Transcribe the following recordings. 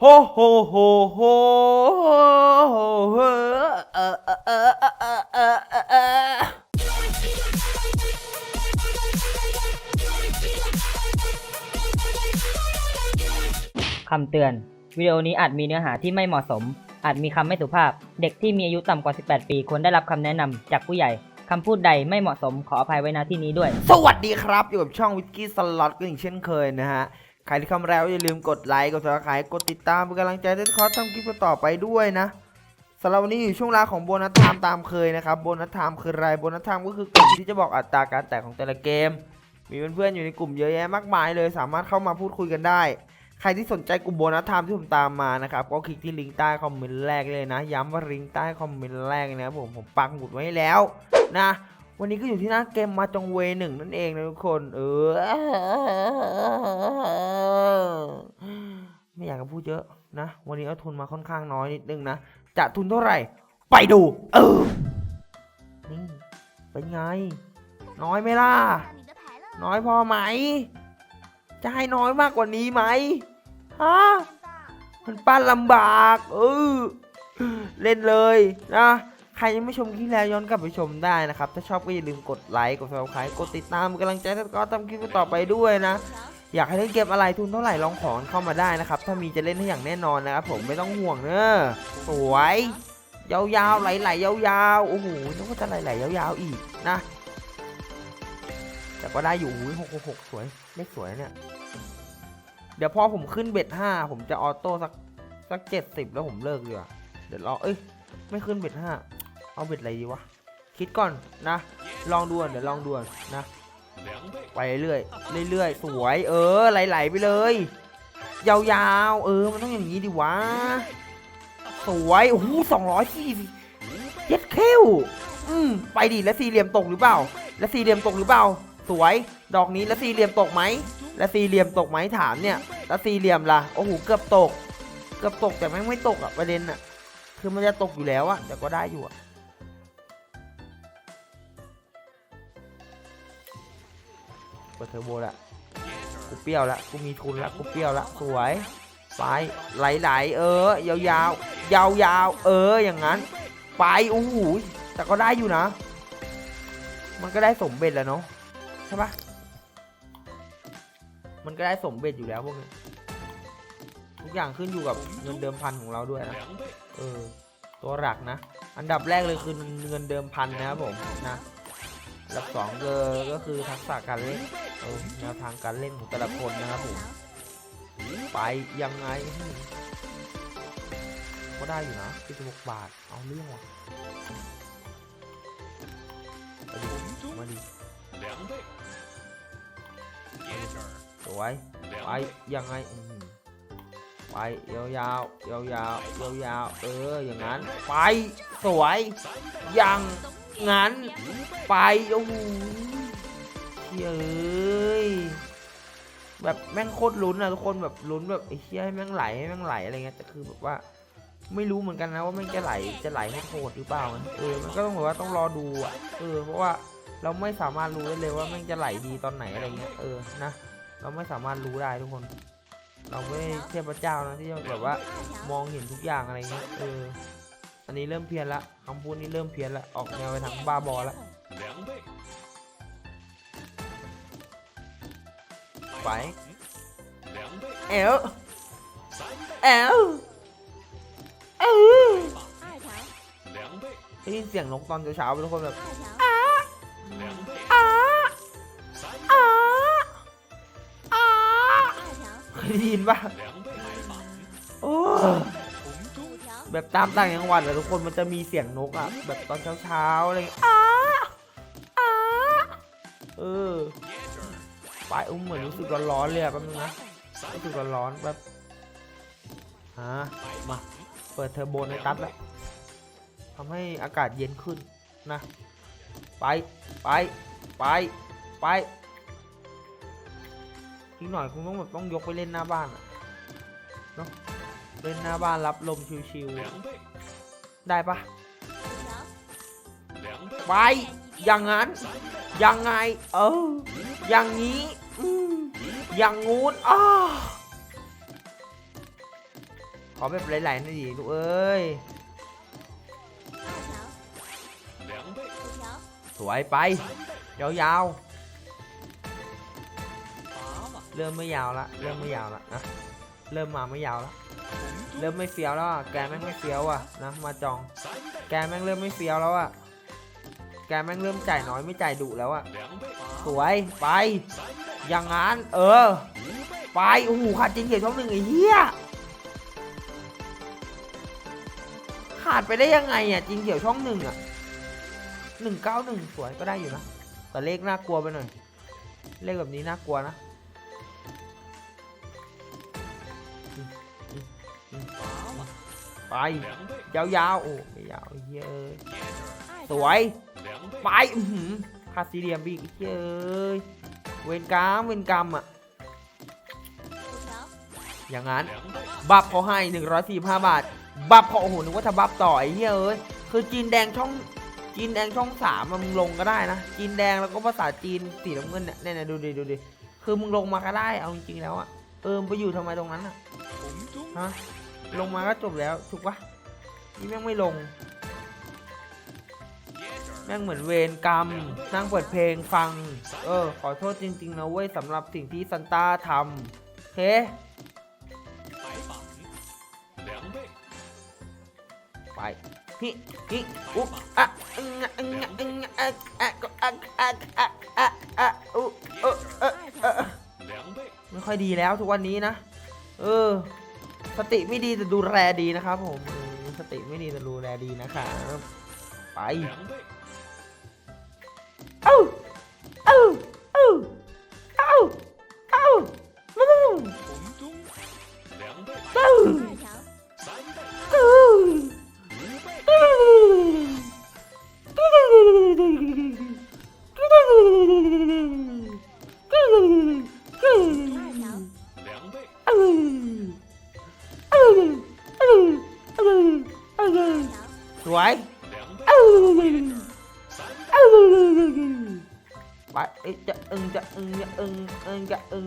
โฮโฮโฮโฮเออเเออเออเออเออคำเตือน วิดีโอนี้อาจมีเนื้อหาที่ไม่เหมาะสม อาจมีคำไม่สุภาพ เด็กที่มีอายุต่ำกว่า 18 ปีควรได้รับคำแนะนำจากผู้ใหญ่คำพูดใดไม่เหมาะสมขออภัยไว้ณที่นี้ด้วย สวัสดีครับ อยู่กับช่องวิสกี้สล็อตกันอีกเช่นเคยนะฮะ ใครที่เข้ามาแล้วอย่าลืมกดไลค์ กดซับสไครต์กดติดตามเป็นกำลังใจให้คอสทำคลิปต่อไปด้วยนะสำหรับวันนี้อยู่ช่วงเวลาของโบนัสไทม์ตามเคยนะครับ โบนัสไทม์คืออะไร โบนัสไทม์ก็คือกลุ่มที่จะบอกอัตราการแตกของแต่ละเกม มีเพื่อนๆอยู่ในกลุ่มเยอะแยะมากมายเลย สามารถเข้ามาพูดคุยกันได้ ใครที่สนใจกลุ่มโบนัสไทม์ที่ผมตามมานะครับ ก็คลิกที่ลิงก์ใต้คอมเมนต์แรกเลยนะ ย้ำว่าลิงก์ใต้คอมเมนต์แรกนะผมผมปักหมุดไว้แล้วนะ วันนี้ก็อยู่ที่หน้าเกมมาจงเวหนึ่งนั่นเองนะทุกคน เออ ไม่อยากจะพูดเยอะนะ วันนี้เอาทุนมาค่อนข้างน้อยนิดนึงนะ จะทุนเท่าไหร่ ไปดู เออ นี่ เป็นไง น้อยไหมล่ะ น้อยพอไหม จะให้น้อยมากกว่านี้ไหม ฮะ มันปั้นลำบาก เออ เล่นเลยนะ ใครยังไม่ชมคลิปแล้วย้อนกลับไปชมได้นะครับ ถ้าชอบก็อย่าลืมกดไลค์กด subscribe กดติดตามกำลังใจให้ก็ทำคลิปต่อไปด้วยนะ อยากให้เล่นเกมอะไรทุนเท่าไหร่ลองของเข้ามาได้นะครับ ถ้ามีจะเล่นให้อย่างแน่นอนนะครับผมไม่ต้องห่วงเนอะสวยยาวๆไหลๆยาวๆโอ้โหนึกว่าจะไหลๆยาวๆอีกนะแต่ก็ได้อยู่หกหกสวยเลขสวยเนี่ย เดี๋ยวพอผมขึ้นเบ็ดห้าผมจะออโต้สักสักเจ็ดสิบแล้วผมเลิกดีกว่าเดี๋ยวรอเอ้ยไม่ขึ้นเบ็ดห้า เอาเบ็ดอะไรดีวะ คิดก่อนนะ ลองดูก่อนเดี๋ยวลองดูก่อนนะ ไปเรื่อยเรื่อยสวย เออ ไหลๆไปเลย ยาวๆ เออ มันต้องอย่างนี้ดิวะ สวย โอ้โหสองร้อยสี่เย็ดเข้วอืมไปดิ แล้วสี่เหลี่ยมตกหรือเปล่า แล้วสี่เหลี่ยมตกหรือเปล่า สวย ดอกนี้แล้วสี่เหลี่ยมตกไหม แล้วสี่เหลี่ยมตกไหมถามเนี่ย แล้วสี่เหลี่ยมล่ะ โอ้โห เกือบตก เกือบตกแต่แม่งไม่ตกอะประเด็นอะคือมันจะตกอยู่แล้วอะแต่ก็ได้อยู่อะ เปิดเทอร์โบละกูเปรี้ยวละกูมีทุนละกูเปรี้ยวละสวยไปไหลๆเออยาวๆยาวๆเอออย่างนั้น ไปโอ้โหแต่ก็ได้อยู่นะ มันก็ได้สมเบ็จแล้วเนาะใช่ปะมันก็ได้สมเบ็จอยู่แล้วพวกนี้ทุกอย่างขึ้นอยู่กับเงินเดิมพันของเราด้วยนะเออตัวหลักนะ อันดับแรกเลยคือเงินเดิมพันนะครับผมนะ อันดับสองก็ก็คือทักษะการเล่นแนวทางการเล่นของแต่ละคนนะครับผมไปยังไง ก็ได้อยู่นะ46บาท เอาเรื่องว่ะมาดิสวยไปยังไงไปยาวยาวยาวยาวยาวเอออย่างนั้น ไปสวยยัง งั้น ไปโอ้โหเฮ้ยเอ้ยแบบแม่งโคตรลุ้นอะทุกคนแบบลุ้นแบบไอ้เชี่ยให้แม่งไหลให้แม่งไหลอะไรเงี้ยแต่คือแบบว่าไม่รู้เหมือนกันนะว่าแม่งจะไหลจะไหลให้โคตรหรือเปล่านะเออมันก็ต้องแบบว่าต้องรอดูอะเออเพราะว่าเราไม่สามารถรู้ได้เลยว่าแม่งจะไหลดีตอนไหนอะไรเงี้ยเออนะเราไม่สามารถรู้ได้ทุกคน เราไม่เทพเจ้านะที่จะแบบว่ามองเห็นทุกอย่างอะไรเงี้ยเออ อันนี้เริ่มเพี้ยนละคำพูดนี้เริ่มเพี้ยนละออกแนวไปทางบ้าบอละไปเอลเอลเอลได้ยินเสียงนกตอนเช้าๆเป็นทุกคนแบบอ้าอ้าอ้าเคยได้ยินปะโอ้ แบบตามต่างจังหวัดอะทุกคนมันจะมีเสียงนกอะแบบตอนเช้าๆอะไรอย่างเงี้ยอ้าอ้าเออไปอุ้มเหมือนรู้สึกร้อนๆเลยอะแป๊บนึงนะรู้สึกร้อนๆแบบฮะมาเปิดเทอร์โบในตัดแล้วทำให้อากาศเย็นขึ้นนะไปไปไปไปอีกหน่อยคงต้องแบบต้องยกไปเล่นหน้าบ้านอะเนาะ เล่นหน้าบ้านรับลมชิวๆได้ปะไปอย่างนั้นยังไง เออ อย่างนี้อย่างงูอ้าขอแบบไหลๆหน่อยดิลูกเอ้ยสวยไป ยาวๆ เริ่มไม่ยาวละ เริ่มไม่ยาวละนะเริ่มมาไม่ยาวละ เริ่มไม่เฟี้ยวแล้วอะแกแม่งไม่เฟี้ยวอะนะมาจอง แกแม่งเริ่มไม่เฟี้ยวแล้วอะแกแม่งเริ่มจ่ายน้อยไม่จ่ายดุแล้วอะสวยไปอย่างงั้นเออ ไปโอ้โหขาดจริงเขียนช่องหนึ่งไอ้เหี้ยขาดไปได้ยังไงอะจริงเขียวช่องหนึ่งอะหนึ่งเก้าหนึ่งสวยก็ได้อยู่นะแต่เลขน่ากลัวไปหน่อยเลขแบบนี้น่ากลัวนะ ยาวๆโอ้ยยาวเยอะสวยไปคาซีเดียมบีกเยอะเวนกรรมเวนกรรมอะอย่างนั้น บัฟเขาให้ 145 บาท บัฟเขาโอ้โหนึกว่าจะบัฟต่อยเหี้ยเอ้ยคือจีนแดงช่องจีนแดงช่องสามมึงลงก็ได้นะจีนแดงแล้วก็ภาษาจีนสีน้ำเงินเนี่ยเนี่ยดูดิดูดิคือมึงลงมาก็ได้เอาจริงๆแล้วอะเออไปอยู่ทำไมตรงนั้นอะฮะ ลงมาก็จบแล้ว ถูกปะนี่แม่งไม่ลง แม่งเหมือนเวรกรรม นั่งเปิดเพลงฟัง เออ ขอโทษจริง ๆ นะเว้ยสำหรับสิ่งที่ซันต้าทำเฮ้ไปฮิฮิอุอะอึงะอึงะอึงะอะอะก็อะอะอะอะอะอุเออเออไม่ค่อยดีแล้วทุกวันนี้นะ เออ สติไม่ดีแต่ดูแลดีนะครับผมสติไม่ดีแต่ดูแลดีนะครับไป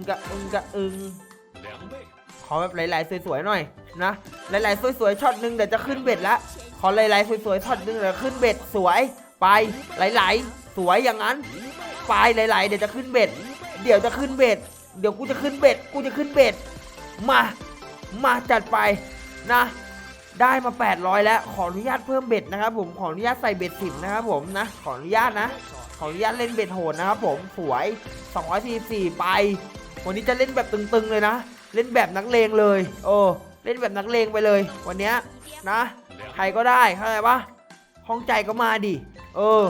งจะอึงจะอึงจะอึง两倍，ขอแบบหลายๆสวยๆหน่อยนะหลายๆสวยๆช็อตหนึ่งเดี๋ยวจะขึ้นเบ็ดละขอหลายๆสวยๆช็อตหนึ่งเดี๋ยวขึ้นเบ็ดสวยไปหลายๆ สวยอย่างนั้นไปหลายๆ เดี๋ยวจะขึ้นเบ็ด เดี๋ยวจะขึ้นเบ็ด เดี๋ยวกูจะขึ้นเบ็ด กูจะขึ้นเบ็ด มา มาจัดไปนะ ได้มา 800 แล้ว ขออนุญาตเพิ่มเบ็ดนะครับผม ขออนุญาตใส่เบ็ดสิบนะครับผมนะ ขออนุญาตนะ ขออนุญาตเล่นเบ็ดโหดนะครับผม สวย 244 ไป วันนี้จะเล่นแบบตึงๆเลยนะ เล่นแบบนักเลงเลย โอ้เล่นแบบนักเลงไปเลย วันนี้นะ ใครก็ได้เข้าใจปะห้องใจก็มาดิ เออ，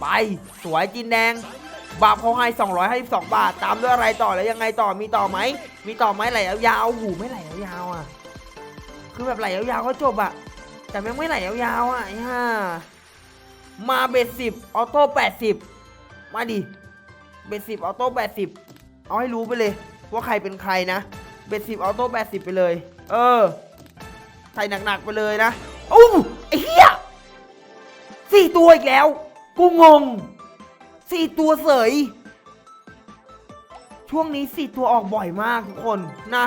ไป สวยจีนแดง บาปเขาให้252 บาท ตามด้วยอะไรต่อแล้วยังไงต่อ มีต่อไหม มีต่อไหมไหลยาวๆหูไม่ไหลยาวๆอะ คือแบบไหลยาวๆก็จบอะ แต่แม่งไม่ไหลยาวๆอะไอ้ห่ามาเบ็ดสิบออโต้80มาดิ เบ็ดสิบออโต้80เอาให้รู้ไปเลย ว่าใครเป็นใครนะ เบ็ดสิบออโต้80ไปเลย เออ ใส่หนักๆไปเลยนะอู้ไอ้เหี้ยสี่ตัวอีกแล้ว กูงงสี่ตัวเสย ช่วงนี้สี่ตัวออกบ่อยมากทุกคนนะ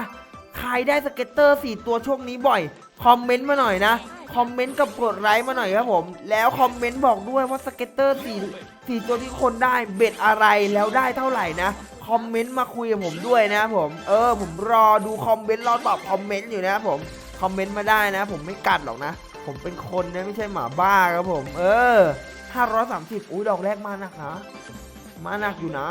ใครได้สเก็ตเตอร์สี่ตัวช่วงนี้บ่อย คอมเมนต์มาหน่อยนะ คอมเมนต์กับกดไลค์มาหน่อยครับผม แล้วคอมเมนต์บอกด้วยว่าสเก็ตเตอร์สี่สี่ตัวที่คนได้เบ็ดอะไรแล้วได้เท่าไหร่นะคอมเมนต์มาคุยกับผมด้วยนะผม เออ ผมรอดูคอมเมนต์รอตอบคอมเมนต์อยู่นะผมคอมเมนต์มาได้นะ ผมไม่กัดหรอกนะ ผมเป็นคนนะไม่ใช่หมาบ้าครับผม เออ530อุ้ยดอกแรกมาหนักนะมาหนักอยู่นะ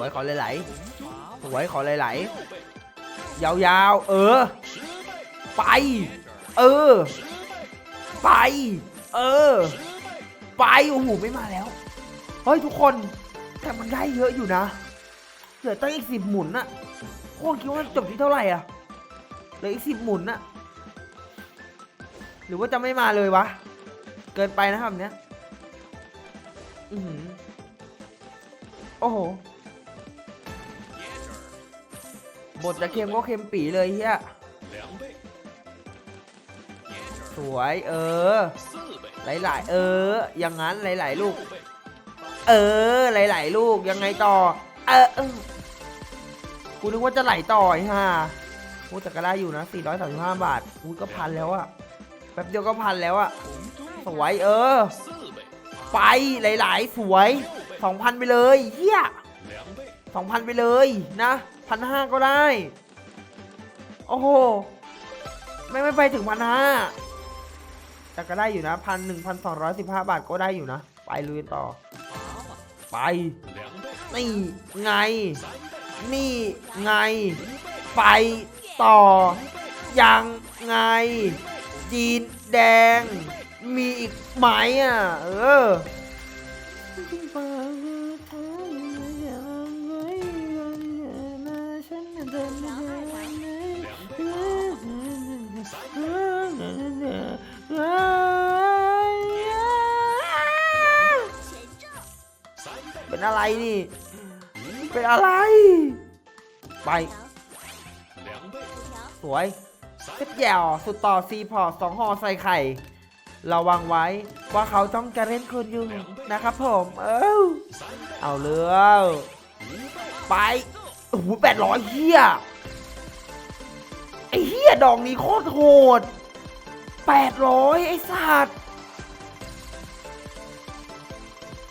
วยขอไหลๆสวยขอไหลๆยาวๆ เออ ไป เออ ไป เออ ไป โอ้โห ไม่มาแล้ว เฮ้ย ทุกคน แต่มันได้เยอะอยู่นะ เหลือตั้งอีกสิบหมุนอะโคตรคิดว่าจบที่เท่าไหร่อะเหลืออีกสิบหมุนอะหรือว่าจะไม่มาเลยวะ เกินไปนะครับเนี้ย อือโอ้โห บทจะเค็มก็เค็มปีเลยเฮียสวยเออ หลาย ๆ เออ อย่างนั้นหลาย ๆ ลูก เออ หลาย ๆ ลูกยังไงต่อ เออกูนึกว่าจะไหลต่อฮะโอ้แต่กรได้อยู่นะ 435 บาทอุ้ก็พันแล้วอะแป๊บเดียวก็พันแล้วอะสวยเออ ไปหลาย ๆ สวย 2,000 ไปเลยเฮีย2,000 ไปเลยนะ พันห้าก็ได้ โอ้โห ไม่ไม่ไปถึงพันห้าแต่ก็ได้อยู่นะพันหนึ่งพันสองร้อยสิบห้าบาทก็ได้อยู่นะ ไปลุยต่อ ไป นี่ไง นี่ไง ไปต่อ ยังไง จีนแดง มีอีกไหมอะ เออ เป็นอะไรนี่ เป็นอะไร ไป สวยเซ็ตแย่วสุดต่อซีพอร์สองห่อใส่ไข่ ระวังไว้ว่าเขาต้องการเล่นคนอยู่นะครับผม เออเอาเรืองไปโอ้โหแปดร้อยเฮียไอเฮียดอกนี้โคตรโหดแปดร้อยไอสัตว์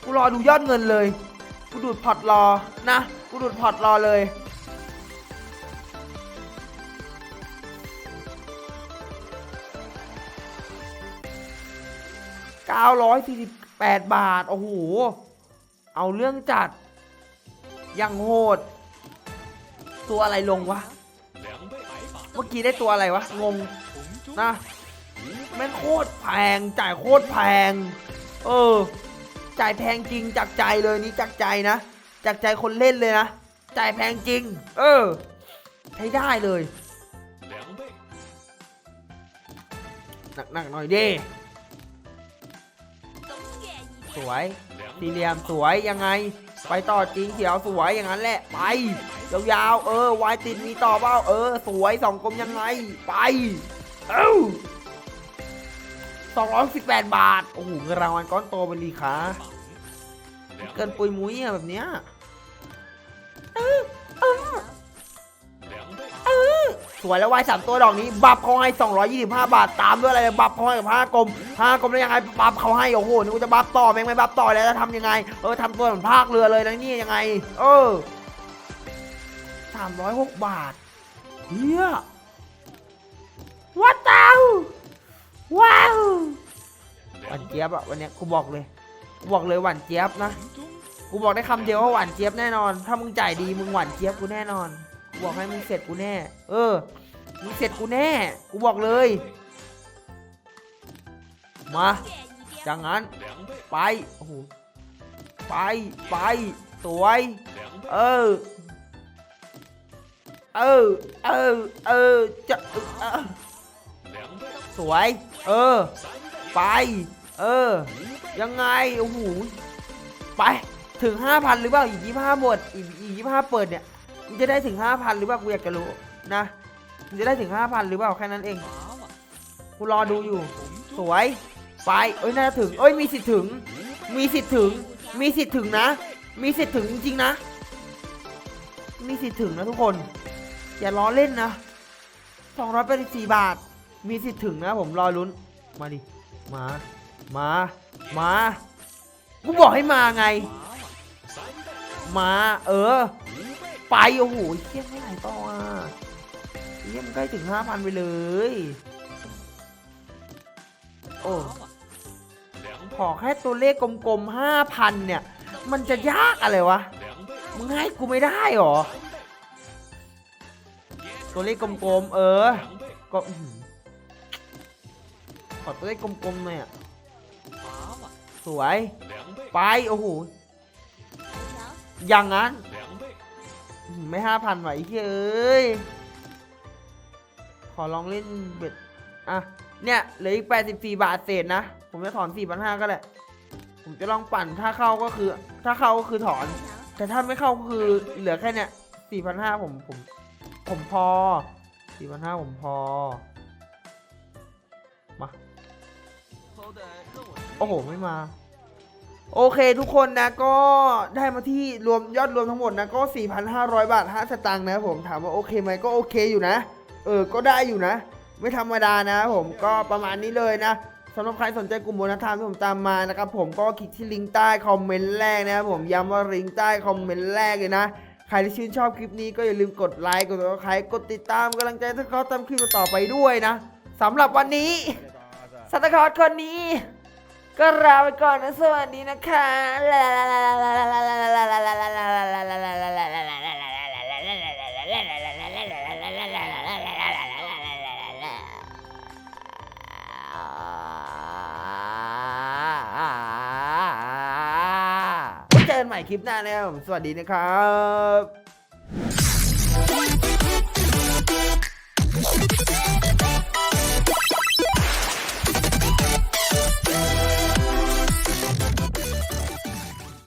กูรอดูยอดเงินเลย กูดูดพอร์ตรอนะ กูดูดพอร์ตรอเลยแปดบาท โอ้โห เอาเรื่องจัด ยังโหด ตัวอะไรลงวะ เมื่อกี้ได้ตัวอะไรวะ งง นะแม่งโคตรแพง จ่ายโคตรแพง เออ จ่ายแพงจริงจากใจเลยนี้จากใจนะ จากใจคนเล่นเลยนะ จ่ายแพงจริง เออ ใช้ได้เลยหนักๆหน่อยดิสวยสี่เหลี่ยมสวยยังไง ไปต่อจริงเขียวสวยอย่างนั้นแหละ ไปยาวๆเออไวติดมีต่อเปล่าเออ สวยสองกลมยังไง ไป เอ้า 218 บาท โอ้โหเงิรางวัลก้อนโตบรีขาเกินปุยมุ้ยอะแบบเนี้ยสวยแล้ววายสามตัวดอกนี้ บับเขาให้ 225 บาท ตามด้วยอะไร บับเขาให้กับห้ากลมห้ากลมได้ยังไง บับเขาให้ โอ้โหนี่กูจะบับต่อแม่งไม่บับต่อแล้วจะทำยังไง เออทำตัวเหมือนภาคเรือเลยนะนี่ยังไง เออ306 บาทเฮียวัดเตา ว้าวหวานเจี๊ยบอะวันเนี้ยกูบอกเลยกูบอกเลยหวานเจี๊ยบนะกูบอกได้คำเดียวว่าหวานเจี๊ยบแน่นอน ถ้ามึงจ่ายดีมึงหวานเจี๊ยบกูแน่นอนกูบอกให้มึงเสร็จกูแน่ เออมึงเสร็จกูแน่ กูบอกเลย มาจากนั้นไปโอ้โหไปไปสวยเออเออเออเออจะเออ สวย เออ，ไป เออ ยังไง โอ้โห ไป ถึงห้าพันหรือเปล่า อีกยี่ห้าหมด อีกอีกยี่ห้าเปิดเนี่ยมันจะได้ถึงห้าพันหรือเปล่า กูอยากจะรู้นะมันจะได้ถึงห้าพันหรือเปล่า แค่นั้นเอง กูรอดูอยู่ สวย ไป เอ้ย น่าจะถึง เอ้ย มีสิทธิ์ถึง มีสิทธิ์ถึง มีสิทธิ์ถึงนะ มีสิทธิ์ถึงจริงๆนะ มีสิทธิ์ถึงนะทุกคน อย่าล้อเล่นนะ284บาท มีสิทธิ์ถึงนะผมรอลุ้น มาดิ มา มา มา กูบอกให้มาไง มา เออ ไปโอ้โหเที่ยงไม่ไหลต่ออะเยี่ยมใกล้ถึงห้าพันไปเลย โอ้ ขอแค่ตัวเลขกลมๆห้าพันเนี่ย มันจะยากอะไรวะ มึงให้กูไม่ได้หรอ ตัวเลขกลมๆ เออก็ ขอตัวได้กลมๆหน่อยอะสวย ไป โอ้โหยังงั้น ไม่ห้าพันไหวเอ้ย ขอลองเล่นเบ็ด อะ เนี่ย เหลืออีก 84 บาทเศษนะ ผมจะถอน4,500ก็แหละ ผมจะลองปั่น ถ้าเข้าก็คือ ถ้าเข้าก็คือถอน แต่ถ้าไม่เข้าก็คือเหลือแค่เนี่ย4,500ผม ผม ผมพอ4,500ผมพอ มา โอ้โห ไม่มา โอเคทุกคนนะก็ได้มาที่รวมยอดรวมทั้งหมดนะก็ 4,500 บาท5สตางค์นะผมถามว่าโอเคไหมก็โอเคอยู่นะ เออ ก็ได้อยู่นะ ไม่ธรรมดานะผมก็ประมาณนี้เลยนะสำหรับใครสนใจกลุ่มโบนัสทามที่ผมตามมานะครับผมก็คลิกที่ลิงก์ใต้คอมเมนต์แรกนะผมย้ำว่าลิงก์ใต้คอมเมนต์แรกเลยนะใครที่ชื่นชอบคลิปนี้ก็อย่าลืมกดไลค์กดติดตามกดติดตามกำลังใจที่เขาทำคลิปต่อไปด้วยนะสำหรับวันนี้ ซันตาคลอสคนนี้ ก็ลาไปก่อนนะสวัสดีนะคะลาลาลาลาลาลาลาลาลาลาลาลาลาลาลาลาลาลาลาล